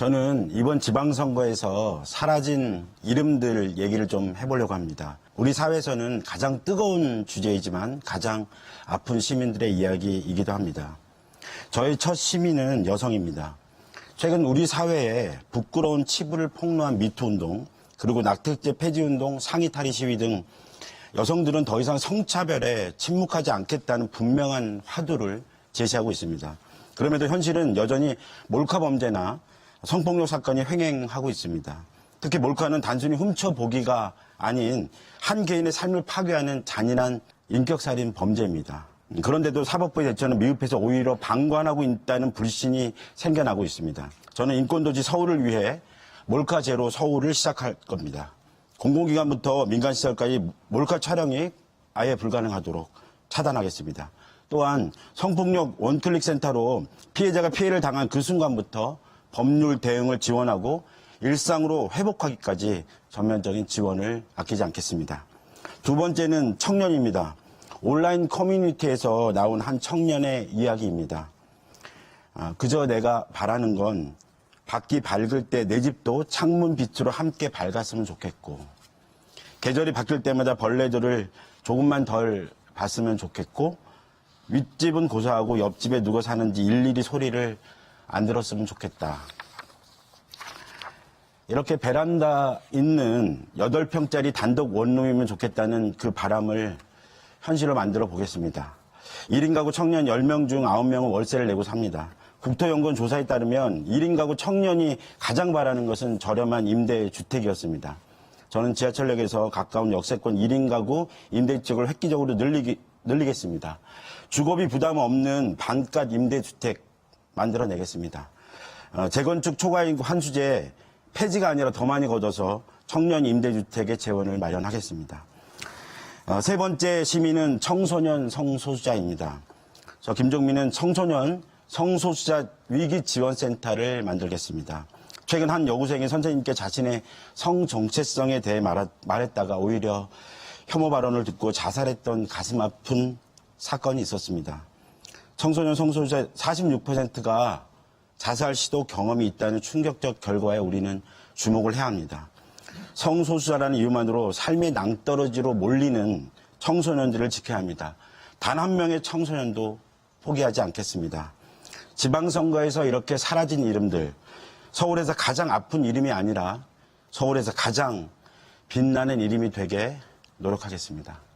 저는 이번 지방선거에서 사라진 이름들 얘기를 좀 해보려고 합니다. 우리 사회에서는 가장 뜨거운 주제이지만 가장 아픈 시민들의 이야기이기도 합니다. 저의 첫 시민은 여성입니다. 최근 우리 사회에 부끄러운 치부를 폭로한 미투 운동, 그리고 낙태죄 폐지 운동, 상의 탈의 시위 등 여성들은 더 이상 성차별에 침묵하지 않겠다는 분명한 화두를 제시하고 있습니다. 그럼에도 현실은 여전히 몰카 범죄나 성폭력 사건이 횡행하고 있습니다. 특히 몰카는 단순히 훔쳐보기가 아닌 한 개인의 삶을 파괴하는 잔인한 인격살인 범죄입니다. 그런데도 사법부의 대처는 미흡해서 오히려 방관하고 있다는 불신이 생겨나고 있습니다. 저는 인권도시 서울을 위해 몰카 제로 서울을 시작할 겁니다. 공공기관부터 민간시설까지 몰카 촬영이 아예 불가능하도록 차단하겠습니다. 또한 성폭력 원클릭 센터로 피해자가 피해를 당한 그 순간부터 법률 대응을 지원하고 일상으로 회복하기까지 전면적인 지원을 아끼지 않겠습니다. 두 번째는 청년입니다. 온라인 커뮤니티에서 나온 한 청년의 이야기입니다. 아, 그저 내가 바라는 건 밖이 밝을 때 내 집도 창문 빛으로 함께 밝았으면 좋겠고 계절이 바뀔 때마다 벌레들을 조금만 덜 봤으면 좋겠고 윗집은 고소하고 옆집에 누가 사는지 일일이 소리를 안 들었으면 좋겠다. 이렇게 베란다 있는 8평짜리 단독 원룸이면 좋겠다는 그 바람을 현실로 만들어 보겠습니다. 1인 가구 청년 10명 중 9명은 월세를 내고 삽니다. 국토연구원 조사에 따르면 1인 가구 청년이 가장 바라는 것은 저렴한 임대 주택이었습니다. 저는 지하철역에서 가까운 역세권 1인 가구 임대주택을 획기적으로 늘리기, 늘리겠습니다. 주거비 부담 없는 반값 임대주택 만들어내겠습니다. 어, 재건축 초과인구 환수제 폐지가 아니라 더 많이 걷어서 청년 임대주택의 재원을 마련하겠습니다. 어, 세 번째 시민은 청소년 성소수자입니다. 저 김종민은 청소년 성소수자 위기 지원센터를 만들겠습니다. 최근 한 여고생이 선생님께 자신의 성 정체성에 대해 말했다가 오히려 혐오 발언을 듣고 자살했던 가슴 아픈 사건이 있었습니다. 청소년 성소수자 46%가 자살 시도 경험이 있다는 충격적 결과에 우리는 주목을 해야 합니다. 성소수자라는 이유만으로 삶의 낭떠러지로 몰리는 청소년들을 지켜야 합니다. 단 한 명의 청소년도 포기하지 않겠습니다. 지방선거에서 이렇게 사라진 이름들, 서울에서 가장 아픈 이름이 아니라 서울에서 가장 빛나는 이름이 되게 노력하겠습니다.